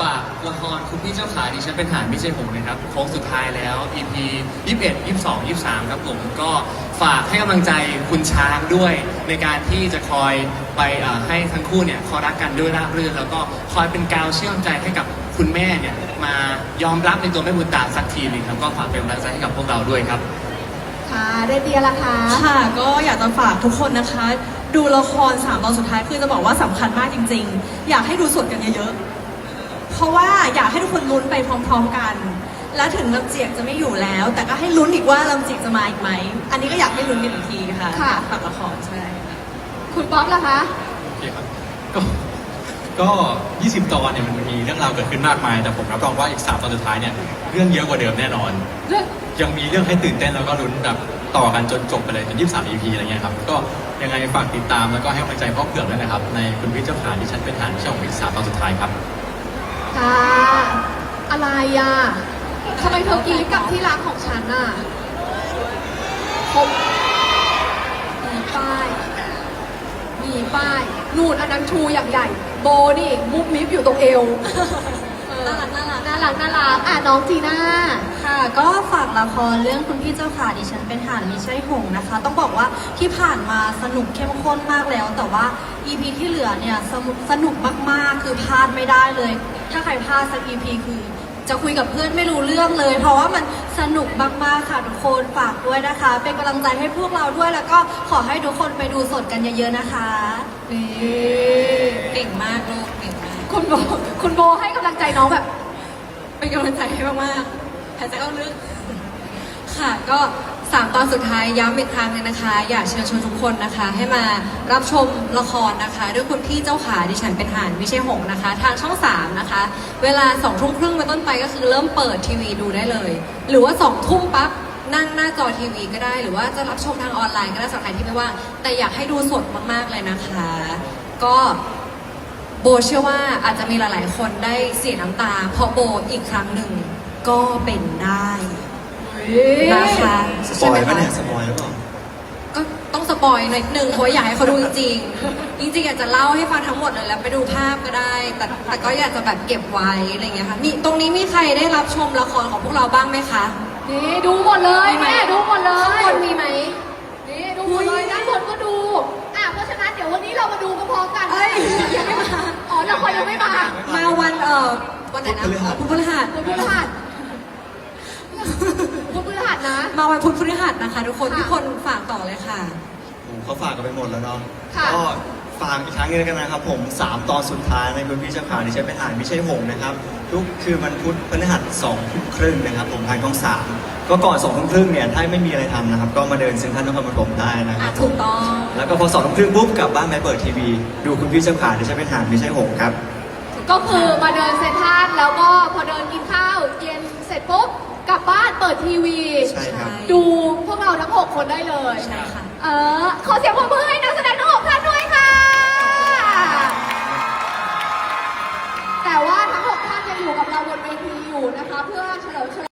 ฝากละครคุณพี่เจ้าขาดิฉันเป็นหานไม่ใช่ผมนะครับโค้งสุดท้ายแล้ว EP 21 22 23 ครับผมก็ฝากให้กำลังใจคุณช้างด้วย ในการที่จะคอยไปเอ่อให้ทั้งคู่เนี่ยคอยรักกันด้วยราบรื่นแล้วก็คอยเป็นกาวเชื่อมใจให้กับคุณแม่เนี่ยมายอมรับในตัวแม่บุญตาสักทีหนึงครับก็ฝากเป็นกำลังใจให้กับพวกเราด้วยครับ ค่ะเรเดียละคะค่ะก็อยากจะฝากทุกคนนะคะ ดูละครสามตอนสุดท้ายคือจะบอกว่าสำคัญมากจริง ๆ อยากให้ดูสดกันเยอะ เพราะว่าอยากให้ทุกคนลุ้นไปพร้อมๆกัน และถึงลำเจียกจะไม่อยู่แล้ว แต่ก็ให้ลุ้นอีกว่าลำเจียกจะมาอีกไหม อันนี้ก็อยากให้ลุ้นกันอีกทีค่ะค่ะ ฝากละครใช่ค่ะคุณป๊อปล่ะคะ โอเคครับก็ก็ 20 ตอนเนี่ยมันมีเรื่องราวเกิดขึ้นมากมาย แต่ผมรับรองว่าอีก 3 ตอนสุดท้ายเนี่ยเรื่องเยอะกว่าเดิมแน่นอน เรื่องยังมีเรื่องให้ตื่นเต้นแล้วก็ลุ้นแบบต่อกันจนจบไปเลยจน 23 EP อะไรเงี้ยครับ ก็ยังไงฝากติดตามแล้วก็ให้กำลังใจพ่อเผือกด้วยนะครับ ในคุณพี่เจ้าขาที่ฉันเป็นฐานช่องอีก 3 ตอนสุดท้ายครับ ค่ะอะไรอะทำไมเธอกรีดกับที่รักของฉันอะผมมีป้าย มีป้าย นูนอันนั้นชูอย่างใหญ่ โบนี่มุกมิฟอยู่ตรงเอว เออ น่ารักน่ารัก รักน่ารักอะน้องจีน่า ค่ะ ก็ฝากละครเรื่องคุณพี่เจ้าขาดิฉันเป็นห่านมิใช่หงส์นะคะ ต้องบอกว่าที่ผ่านมาสนุกเข้มข้นมากแล้ว แต่ว่า EP ที่เหลือเนี่ยสนุกสนุกมากๆ คือพลาดไม่ได้เลย ถ้าใครพลาดสัก EP คือจะคุยกับเพื่อนไม่รู้เรื่องเลย เพราะว่ามันสนุกมากๆค่ะทุกคนฝากด้วยนะคะ เป็นกำลังใจให้พวกเราด้วยแล้วก็ขอให้ทุกคนไปดูสดกันเยอะๆนะคะนี่เก่งมากลูกเก่งมากคุณโบคุณโบให้กำลังใจน้องแบบ เป็นกำลังใจให้มากๆหายใจเข้าลึก ค่ะก็สามตอนสุดท้ายย้ำอีกครั้งหนึงนะคะ อยากเชิญชวนทุกคนนะคะ ให้มารับชมละครนะคะ ด้วยคุณพี่เจ้าขาดิฉันเป็นหานไม่ใช่หงส์นะคะ ทางช่อง 3 นะคะ เวลา2องทุ่มครึ่งเป็นต้นไปก็คือเริ่มเปิดทีวีดูได้เลย หรือว่า2องทุ่มปั๊บนั่งหน้าจอทีวีก็ได้หรือว่าจะรับชมทางออนไลน์ก็ได้สำหรับใครที่ไม่ว่างแต่อยากให้ดูสดมากๆเลยนะคะ ก็ โบเชื่อว่าอาจจะมีหลาย ๆ คนได้เสียน้ำตา เพราะโบอีกครั้งหนึ่งก็เป็นได้นะคะสปอยล์ปะเนี่ยสปอยล์หรือเปล่า ก็ต้องสปอยหน่อยหนึ่งเพราะว่าอยากให้เขาดูจริงๆจริงๆอยากจะเล่าให้ฟังทั้งหมดเลยแล้วไปดูภาพก็ได้ แต่แต่ก็อยากจะแบบเก็บไว้อะไรอย่างเงี้ยค่ะมีตรงนี้มีใครได้รับชมละครของพวกเราบ้างไหมคะนี่ดูหมดเลยแม่ดูหมดเลข้างยบนมีไหมนี่ดูหมดเลยด้านบนก็ดู วันไหนนะพุธพฤหัสพุธพฤหัสคุณพฤหัสคุณพฤหัสนะ มาวันพุธพฤหัสนะคะ ทุกคนค่ะทุกคนฝากต่อเลยค่ะโอ้โหเขาฝากกันไปหมดแล้วเนาะค่ะก็ฝากอีกครั้งหนึงแล้วกันนะครับผม 3 ตอนสุดท้ายในคุณพี่เจ้าขาที่ใช้เป็นอ่านไม่ใช่หงส์นะครับ ทุกคือวันพุธพฤหัสสองทุ่มครึ่งนะครับ ผมทางช่องสามก็ก่อนสองทุ่มครึ่งเนี่ยถ้าไม่มีอะไรทำนะครับ ก็มาเดินเซ็นทรัลนครปฐมได้นะคอะรับถูกต้องแล้วก็พอสองทุ่มครึ่งปุ๊บกลับบ้านไปเปิดทีวี ดูคุณพี่เจ้าขาที่ใช้เป็นอ่านไม่ใช่หงส์ครับ ก็คือมาเดินเซ็นทรัแล้วก็พอเดินกินข้าวเย็นเสร็จปุ๊บกลับบ้านเปิดทีวีดูพวกเราทั้งหกคนได้เลยเออขอเสียงปรบมือให้นักแสดงทั้งหกท่านด้วยค่ะ แต่ว่าทั้งหกท่านยังอยู่กับเราบนเวทีอยู่นะคะ เพื่อเฉลิมฉลอง